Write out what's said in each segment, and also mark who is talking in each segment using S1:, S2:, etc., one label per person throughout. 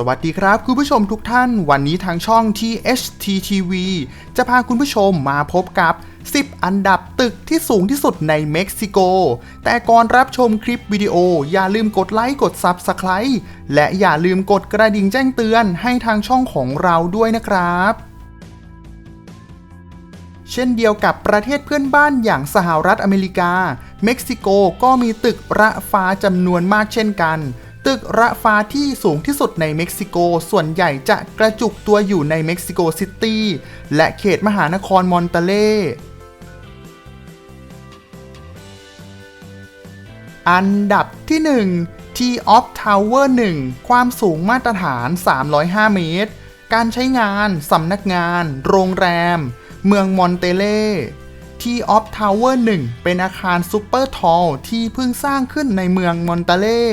S1: สวัสดีครับ คุณผู้ชมทุกท่าน วันนี้ทางช่อง THTTV จะพาคุณผู้ชมมาพบกับ 10 อันดับตึกที่สูงที่สุดในเม็กซิโก แต่ก่อนรับชมคลิปวิดีโอ อย่าลืมกดไลค์กด Subscribe และอย่าลืมกดกระดิ่งแจ้งเตือนให้ทางช่องของเราด้วยนะครับเช่นเดียวกับประเทศเพื่อนบ้านอย่างสหรัฐอเมริกา เม็กซิโกก็มีตึกระฟ้าจำนวนมากเช่นกัน ตึกระฟ้าที่สูงที่สุดในเม็กซิโก ส่วนใหญ่จะกระจุกตัวอยู่ในเม็กซิโกซิตี้และเขตมหานครมอนตาเลอันดับที่ 1 T of Tower 1 ความสูงมาตรฐาน 305 เมตร การใช้งาน สำนักงาน โรงแรม เมืองมอนเตเล่ T of Tower 1 เป็นอาคารซูเปอร์ทอลที่เพิ่งสร้างขึ้นในเมืองมอนตาเล่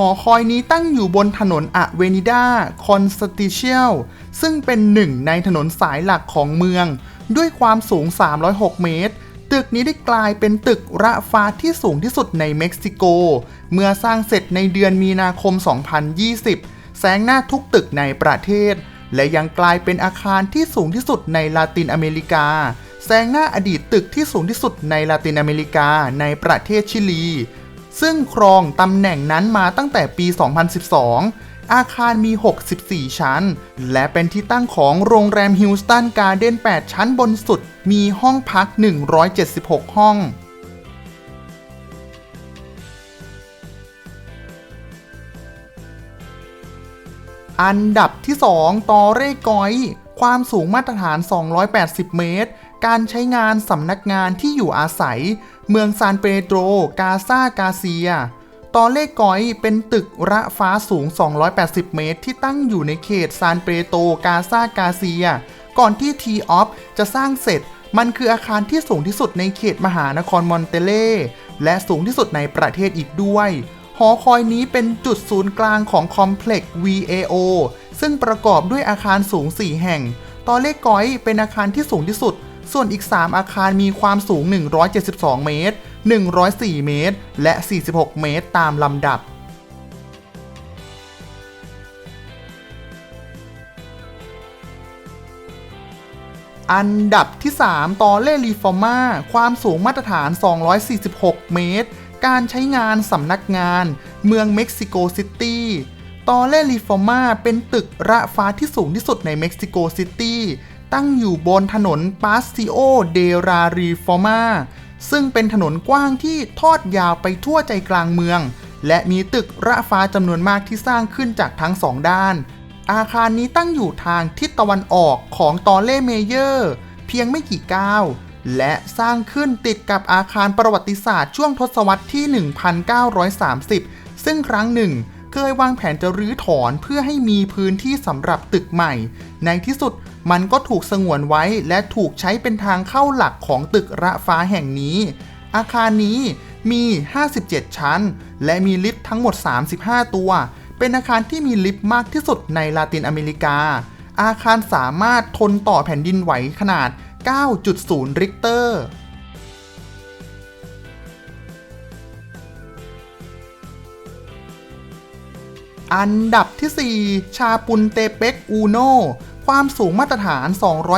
S1: หอคอยนี้ตั้งอยู่บนถนนอะเวนิดาคอนสติเชียลซึ่งเป็นหนึ่งในถนนสายหลักของเมือง ด้วยความสูง 306 เมตร ตึกนี้ได้กลายเป็นตึกระฟ้าที่สูงที่สุดในเม็กซิโก เมื่อสร้างเสร็จในเดือนมีนาคม 2020 แซงหน้าทุกตึกในประเทศ และยังกลายเป็นอาคารที่สูงที่สุดในลาตินอเมริกา แซงหน้าอดีตตึกที่สูงที่สุดในลาตินอเมริกาในประเทศชิลี ซึ่งครองตำแหน่งนั้นมาตั้งแต่ปี 2012 อาคารมี 64 ชั้น และเป็นที่ตั้งของโรงแรมฮิลสตันการ์เด้น 8 ชั้นบนสุด มีห้องพัก 176 ห้องอันดับที่ 2 ตอเร่กอย ความสูงมาตรฐาน 280 เมตร การใช้งานสำนักงานที่อยู่อาศัย เมืองซานเปโตรกาซากาเซีย ตอเลกอยเป็นตึกระฟ้าสูง 280 เมตร ที่ตั้งอยู่ในเขตซานเปโตร กาซากาเซีย ก่อนที่ทีออฟจะสร้างเสร็จ มันคืออาคารที่สูงที่สุดในเขตมหานครมอนเตเล่ และสูงที่สุดในประเทศอีกด้วย หอคอยนี้เป็นจุดศูนย์กลางของคอมเพล็กซ์ VAO ซึ่งประกอบด้วยอาคารสูง 4 แห่ง ตอเลกอยเป็นอาคารที่สูงที่สุด ส่วนอีก 3 อาคารมีความสูง 172 เมตร 104 เมตร และ 46 เมตรตามลำดับอันดับที่ 3 ตอเล่รีฟอร์มาความสูงมาตรฐาน 246 เมตร การใช้งานสำนักงาน เมืองเม็กซิโกซิตี้ ตอเล่รีฟอร์มาเป็นตึกระฟ้าที่สูงที่สุดในเม็กซิโกซิตี้ ตั้งอยู่บนถนนปาสติโอเดรารีฟอร์มาซึ่งเป็นถนนกว้างที่ทอดยาวไปทั่วใจกลางเมือง และมีตึกระฟ้าจำนวนมากที่สร้างขึ้นจากทั้งสองด้าน อาคารนี้ตั้งอยู่ทางทิศตะวันออกของตอเล่เมเยอร์ เพียงไม่กี่ก้าวและสร้างขึ้นติดกับอาคารประวัติศาสตร์ช่วงทศวรรษที่ 1930 ซึ่งครั้งหนึ่ง เคยวางแผนจะรื้อถอนเพื่อให้มีพื้นที่สำหรับตึกใหม่ ในที่สุดมันก็ถูกสงวนไว้และถูกใช้เป็นทางเข้าหลักของตึกระฟ้าแห่งนี้ อาคารนี้มี 57 ชั้น และมีลิฟต์ทั้งหมด 35 ตัว เป็นอาคารที่มีลิฟต์มากที่สุดในลาตินอเมริกา อาคารสามารถทนต่อแผ่นดินไหวขนาด 9.0 ริกเตอร์ อันดับที่ 4 ชาปุนเตเปกอูโน ความสูงมาตรฐาน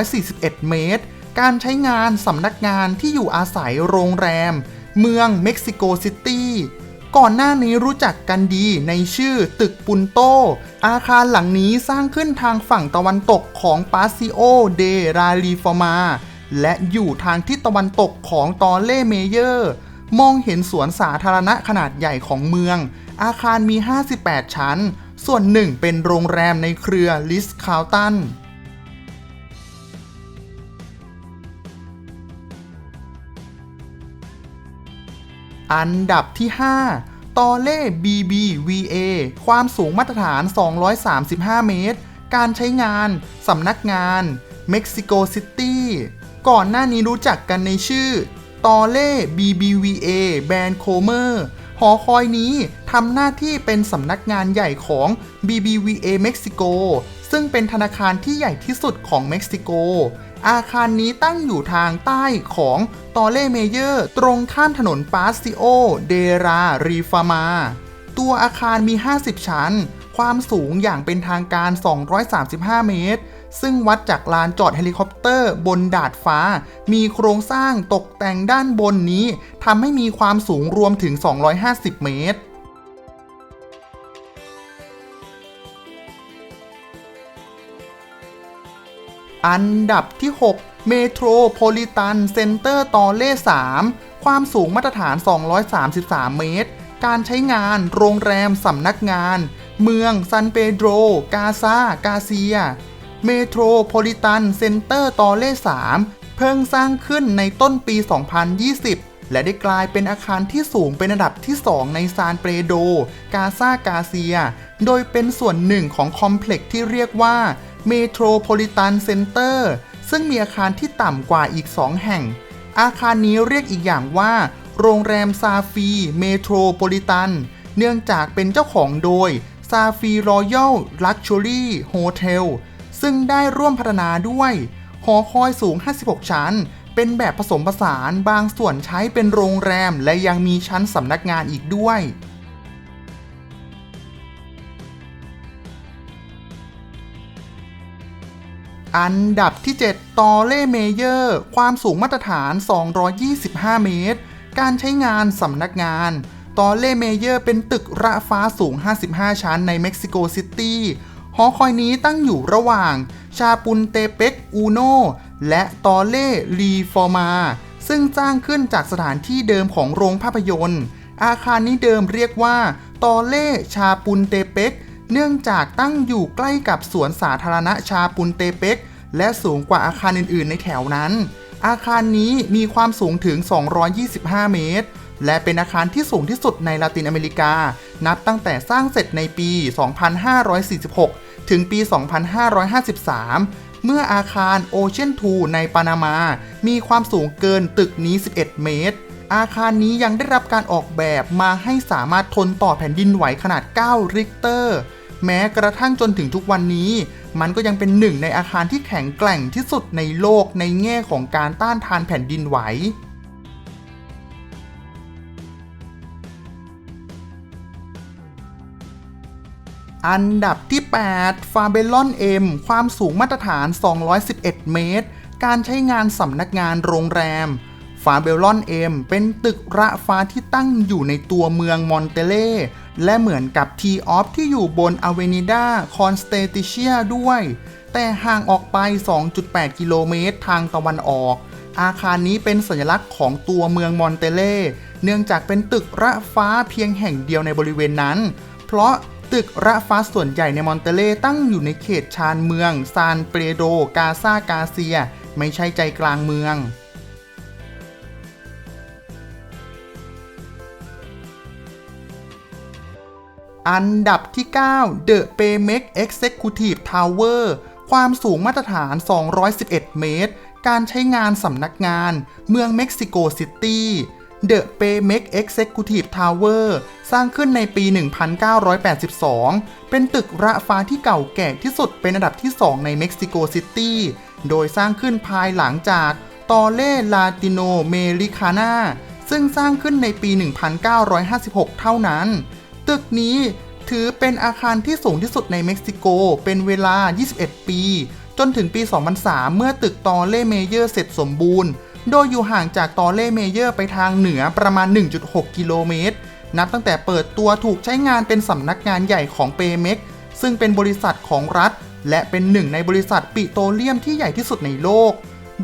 S1: 241 เมตร การใช้งานสำนักงานที่อยู่อาศัยโรงแรม เมืองเม็กซิโกซิตี้ ก่อนหน้านี้รู้จักกันดีในชื่อตึกปุนโต อาคารหลังนี้สร้างขึ้นทางฝั่งตะวันตกของปาซิโอเดราลีฟอร์มา และอยู่ทางทิศตะวันตกของตอเล่เมเยอร์ มองเห็นสวนสาธารณะขนาดใหญ่ของเมือง อาคารมี 58 ชั้น ส่วนหนึ่งเป็นโรงแรมในเครือลิสคาลตันอันดับที่ 5 ตอเล่ BBVA ความสูงมาตรฐาน 235 เมตร การใช้งาน สำนักงานเม็กซิโกซิตี้ก่อนหน้านี้รู้จักกันในชื่อ ตอเล่ BBVA แบรนด์โคเมอร์ หอคอยนี้ทำหน้าที่เป็นสำนักงานใหญ่ของ BBVA เม็กซิโกซึ่งเป็นธนาคารที่ใหญ่ที่สุดของเม็กซิโก อาคารนี้ตั้งอยู่ทางใต้ของตอเล่เมเยอร์ ตรงข้ามถนนปาสติโอ เดรารีฟามา ตัวอาคารมี 50 ชั้น ความสูงอย่างเป็นทางการ 235 เมตร ซึ่งวัดจากลานจอดเฮลิคอปเตอร์บนดาดฟ้า มีโครงสร้างตกแต่งด้านบนนี้ทำให้มีความสูงรวมถึง 250 เมตรอันดับที่ 6 เมโทรโพลิตันเซ็นเตอร์ตอเล่ 3 ความสูงมาตรฐาน 233 เมตร การใช้งาน โรงแรมสำนักงาน เมืองซันเปโดร กาซากาเซีย เมโทรโพลิตันเซ็นเตอร์ตอเล่3เพิ่งสร้างขึ้นในต้นปี 2020 และได้กลายเป็นอาคารที่สูงเป็นอันดับที่ 2 ในซานเปโด กาซากาเซีย โดยเป็นส่วนหนึ่งของคอมเพล็กซ์ที่เรียกว่าเมโทรโพลิตันเซ็นเตอร์ซึ่งมีอาคารที่ต่ำกว่าอีก 2 แห่ง อาคารนี้เรียกอีกอย่างว่า โรงแรมซาฟีเมโทรโพลิตัน เนื่องจากเป็นเจ้าของโดยซาฟีรอยัลลักชัวรี่โฮเทล ซึ่งได้ร่วมพัฒนาด้วย หอคอยสูง 56 ชั้น เป็นแบบผสมผสานบางส่วนใช้เป็นโรงแรม และยังมีชั้นสำนักงานอีกด้วยอันดับที่ 7 ตอเล่เมเยอร์ ความสูงมาตรฐาน 225 เมตร การใช้งานสำนักงาน ตอเล่เมเยอร์เป็นตึกระฟ้าสูง 55 ชั้นในเม็กซิโกซิตี้ อคอยนี้ตั้งอยู่ระหว่าง ชาปุนเตเปกอูโนและตอเล่รีฟอร์มา ซึ่งสร้างขึ้นจากสถานที่เดิมของโรงภาพยนตร์ อาคารนี้เดิมเรียกว่า ตอเล่ชาปุนเตเปกเนื่องจากตั้งอยู่ใกล้กับสวนสาธารณะชาปุนเตเปกและสูงกว่าอาคารอื่นๆ ในแถวนั้น อาคารนี้มีความสูงถึง 225 เมตร และเป็นอาคารที่สูงที่สุดในลาตินอเมริกา นับตั้งแต่สร้างเสร็จในปี 2546 ถึงปี 2553 เมื่ออาคารโอเชียนทูในปานามา มีความสูงเกินตึกนี้ 11 เมตร อาคารนี้ยังได้รับการออกแบบมาให้สามารถทนต่อแผ่นดินไหวขนาด 9 ริกเตอร์ แม้กระทั่งจนถึงทุกวันนี้ มันก็ยังเป็นหนึ่งในอาคารที่แข็งแกร่งที่สุดในโลกในแง่ของการต้านทานแผ่นดินไหว อันดับที่8ฟาเบลอน M ความสูงมาตรฐาน 211 เมตร การใช้งานสำนักงานโรงแรมฟาเบลอน M เป็นตึกระฟ้าที่ตั้งอยู่ในตัวเมืองมอนเตเล่ และเหมือนกับทีออฟที่อยู่บนอเวนิดาคอนสเตติเชียด้วย แต่ห่างออกไป 2.8 กิโลเมตรทางตะวันออก อาคารนี้เป็นสัญลักษณ์ของตัวเมืองมอนเตเล่ เนื่องจากเป็นตึกระฟ้าเพียงแห่งเดียวในบริเวณนั้น เพราะ ตึกระฟ้าส่วนใหญ่ในมอนเตเล่ตั้งอยู่ในเขตชานเมือง ซานเปโดกาซากาเซีย ไม่ใช่ใจกลางเมืองอันดับที่ 9 The Paymex Executive Tower ความสูงมาตรฐาน 211 เมตร การใช้งานสำนักงาน เมืองเม็กซิโกซิตี้ The Paymex Executive Tower สร้างขึ้นในปี 1982 เป็นตึกระฟ้าที่เก่าแก่ที่สุดเป็นอันดับที่ 2 ในเม็กซิโกซิตี้ โดยสร้างขึ้นภายหลังจากตอเล่ลาติโนเมริคานาซึ่งสร้างขึ้นในปี 1956 เท่านั้น ตึกนี้ถือเป็นอาคารที่สูงที่สุดในเม็กซิโก เป็นเวลา 21 ปี จนถึงปี 2003 เมื่อตึกตอเล่เมเยอร์เสร็จสมบูรณ์ โดยอยู่ห่างจากตอเล่เมเยอร์ไปทางเหนือประมาณ 1.6 กิโลเมตร นับตั้งแต่เปิดตัวถูกใช้งานเป็นสำนักงานใหญ่ของเปเม็กซึ่งเป็นบริษัทของรัฐ และเป็นหนึ่งในบริษัทปิโตรเลียมที่ใหญ่ที่สุดในโลก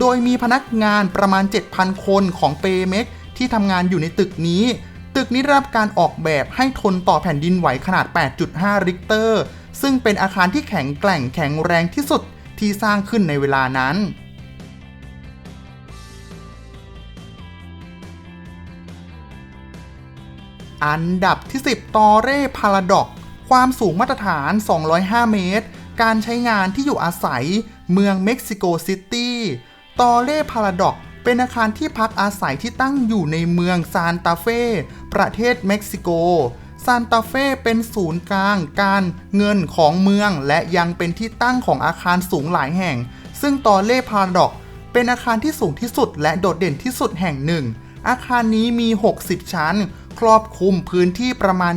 S1: โดยมีพนักงานประมาณ 7,000 คนของเปเม็กที่ทำงานอยู่ในตึกนี้ ตึกนี้ได้รับการออกแบบให้ทนต่อแผ่นดินไหวขนาด 8.5 ริกเตอร์ ซึ่งเป็นอาคารที่แข็งแกร่งแข็งแรงที่สุดที่สร้างขึ้นในเวลานั้น อันดับที่ 10 ตอเร่พาราดอกความสูงมาตรฐาน 205 เมตร การใช้งานที่อยู่อาศัย เมืองเม็กซิโกซิตี้ ตอเร่พาราดอกเป็นอาคารที่พักอาศัยที่ตั้งอยู่ในเมืองซานตาเฟ่ ประเทศเม็กซิโก ซานตาเฟ่เป็นศูนย์กลางการเงินของเมือง และยังเป็นที่ตั้งของอาคารสูงหลายแห่ง ซึ่งตอเล่พาราดอกเป็นอาคารที่สูงที่สุดและโดดเด่นที่สุดแห่งหนึ่ง อาคารนี้มี 60 ชั้น ครอบคลุมพื้นที่ประมาณ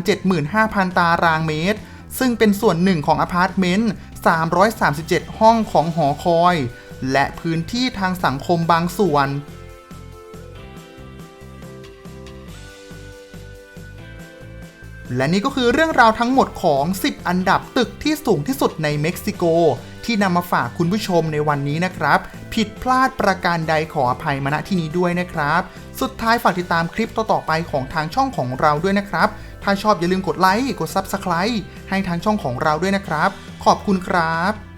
S1: 75,000 ตารางเมตร ซึ่งเป็นส่วนหนึ่งของอพาร์ตเมนต์ 337 ห้องของหอคอย และพื้นที่ทางสังคมบางส่วน และนี่ก็คือเรื่องราวทั้งหมดของ 10 อันดับตึกที่สูงที่สุดในเม็กซิโก ที่นำมาฝากคุณผู้ชมในวันนี้นะครับ ผิดพลาดประการใดขออภัยมาณที่นี้ด้วยนะครับ สุดท้ายฝากติดตามคลิปต่อๆไปของทางช่องของเราด้วยนะครับ ถ้าชอบอย่าลืมกดไลค์ กด Subscribe ให้ทางช่องของเราด้วยนะครับ ขอบคุณครับ